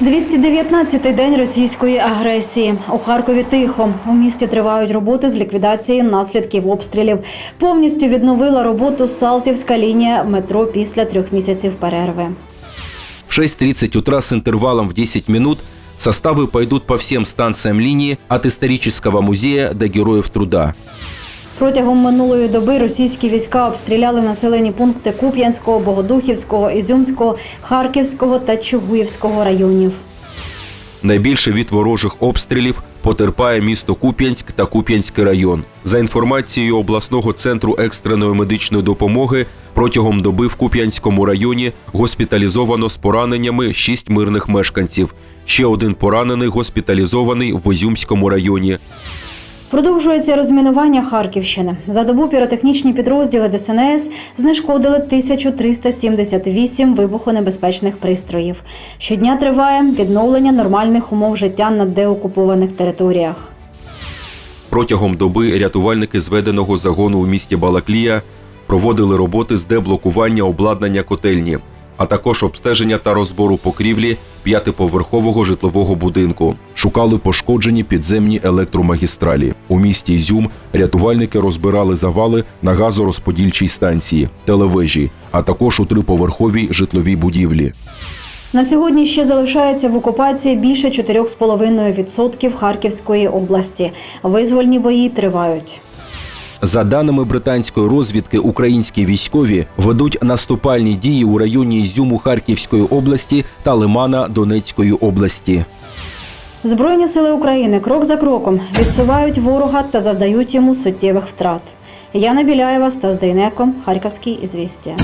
219-й день російської агресії. У Харкові тихо. У місті тривають роботи з ліквідації наслідків обстрілів. Повністю відновила роботу Салтівська лінія метро після трьох місяців перерви. В 6.30 утра с интервалом в 10 минут составы пойдут по всем станциям линии от исторического музея до Героев труда. Протягом минулої доби російські війська обстріляли населені пункти Куп'янського, Богодухівського, Ізюмського, Харківського та Чугуївського районів. Найбільше від ворожих обстрілів потерпає місто Куп'янськ та Куп'янський район. За інформацією обласного центру екстреної медичної допомоги, протягом доби в Куп'янському районі госпіталізовано з пораненнями 6 мирних мешканців. Ще один поранений госпіталізований в Ізюмському районі. Продовжується розмінування Харківщини. За добу піротехнічні підрозділи ДСНС знешкодили 1378 вибухонебезпечних пристроїв. Щодня триває відновлення нормальних умов життя на деокупованих територіях. Протягом доби рятувальники зведеного загону у місті Балаклія проводили роботи з деблокування обладнання котельні, а також обстеження та розбору покрівлі п'ятиповерхового житлового будинку. Шукали пошкоджені підземні електромагістралі. У місті Ізюм рятувальники розбирали завали на газорозподільчій станції, телевежі, а також у триповерховій житловій будівлі. На сьогодні ще залишається в окупації більше 4,5% Харківської області. Визвольні бої тривають. За даними британської розвідки, українські військові ведуть наступальні дії у районі Ізюму Харківської області та Лимана Донецької області. Збройні сили України крок за кроком відсувають ворога та завдають йому суттєвих втрат. Яна Біляєва, Стас Дейнеко, Харківські ізвістія.